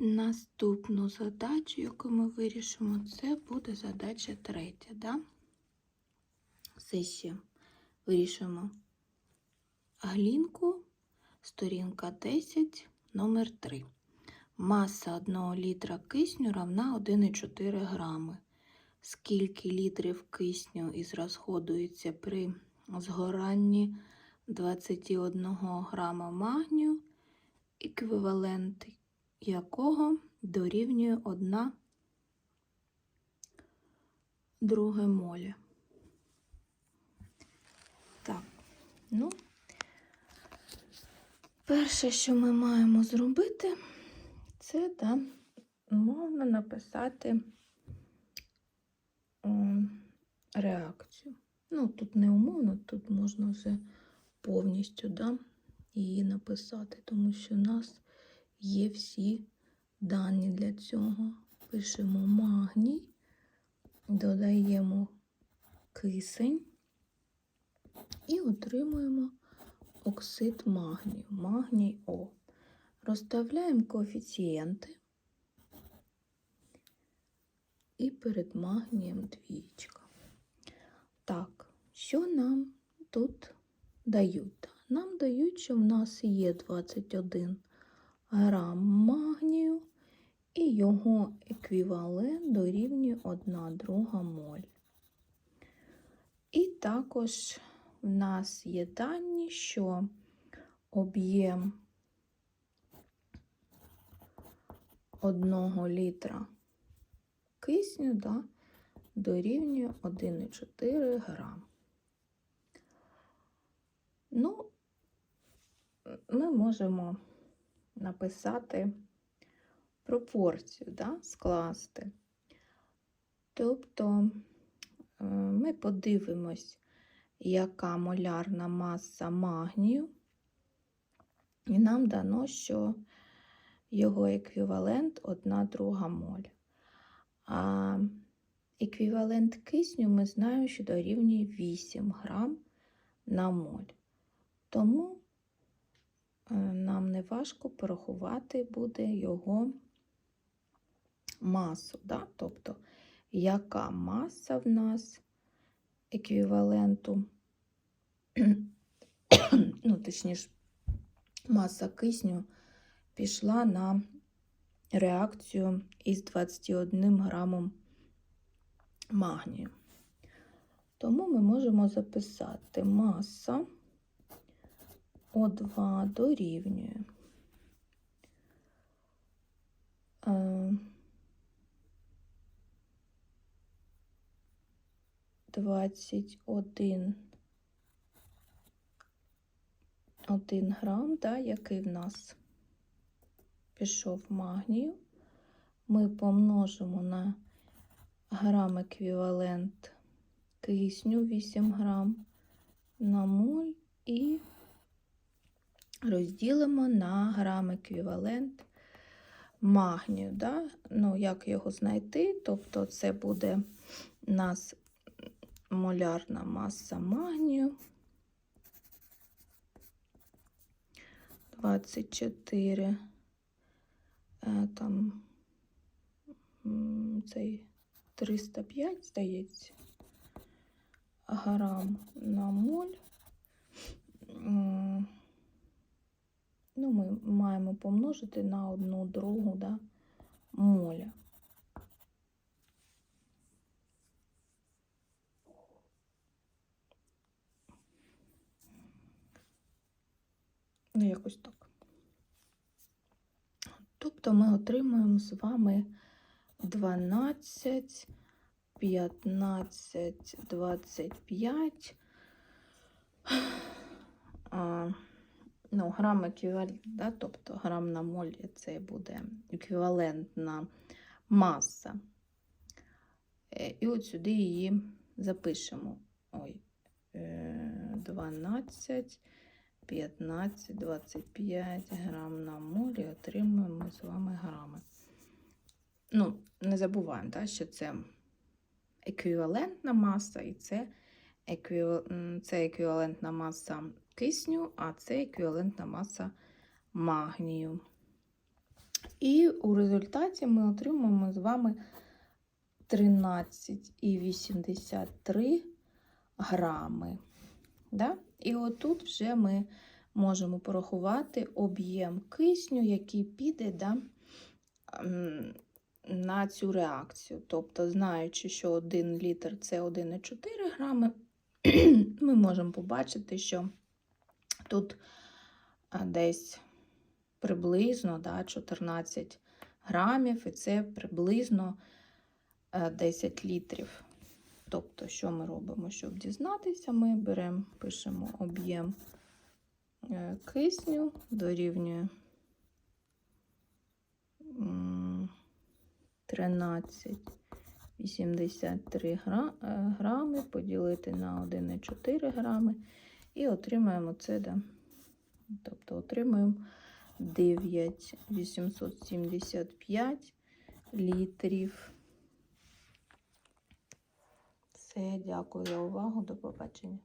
наступну задачу, яку ми вирішимо, це буде задача третя. Да? Все ще вирішуємо глінку, сторінка 10, номер 3. Маса 1 літра кисню равна 1,4 грами. Скільки літрів кисню ізрасходується при згоранні 21 грама магнію, еквівалент якого дорівнює 1 друге молі. Так, ну, перше, що ми маємо зробити, це да, можна написати о, реакцію. Ну, тут не умовно, тут можна вже повністю да, її написати, тому що нас є всі дані для цього. Пишемо магній, додаємо кисень і отримуємо оксид магнію, магній О. Розставляємо коефіцієнти і перед магнієм двічка. Так, що нам тут дають? Нам дають, що в нас є 21 грам магнію, і його еквівалент дорівнює 1 друга моль. І також в нас є дані, що об'єм 1 літра кисню да, дорівнює 1,4 грам. Ну, ми можемо написати пропорцію, да, скласти. Тобто е, ми подивимось, яка молярна маса магнію, і нам дано, що його еквівалент 1 друга моль. А еквівалент кисню ми знаємо, що дорівнює 8 грам на моль. Тому нам не важко порахувати буде його масу. Да? Тобто, яка маса в нас еквіваленту, ну, точніше, маса кисню пішла на реакцію із 21 грамом магнію. Тому ми можемо записати маса О2 дорівнює е, 21 1 грам, да, який в нас пішов магнію. Ми помножимо на грам еквівалент кисню 8 грам на моль і розділимо на грам еквівалент магнію. Да? Ну, як його знайти? Тобто це буде у нас молярна маса магнію. 24 е, там цей 305, здається, грам на моль. Ну, ми маємо помножити на одну другу да, моля. Ну, якось так. Тобто ми отримуємо з вами 12, 15, 25. А, грам еквівалент, да? тобто грам на моль це буде еквівалентна маса. Е, І от сюди її запишемо. Ой, 12, 15, 25 грам на моль і отримуємо з вами грами. Ну, не забуваємо, так, що це еквівалентна маса, і це, еквів... це еквівалентна маса кисню, а це еквівалентна маса магнію. І у результаті ми отримаємо з вами 13,83 грами. Да? І отут вже ми можемо порахувати об'єм кисню, який піде да, на цю реакцію. Тобто, знаючи, що 1 літр це 1,4 грами, ми можемо побачити, що тут десь приблизно да, 14 грамів, і це приблизно е, 10 літрів. Тобто, що ми робимо, щоб дізнатися, ми беремо, пишемо об'єм е, кисню, дорівнює м, 13,83 гра- е, грами, поділити на 1,4 грами і отримаємо це, да, тобто отримуємо 9,875 літрів. Все, дякую за увагу. До побачення.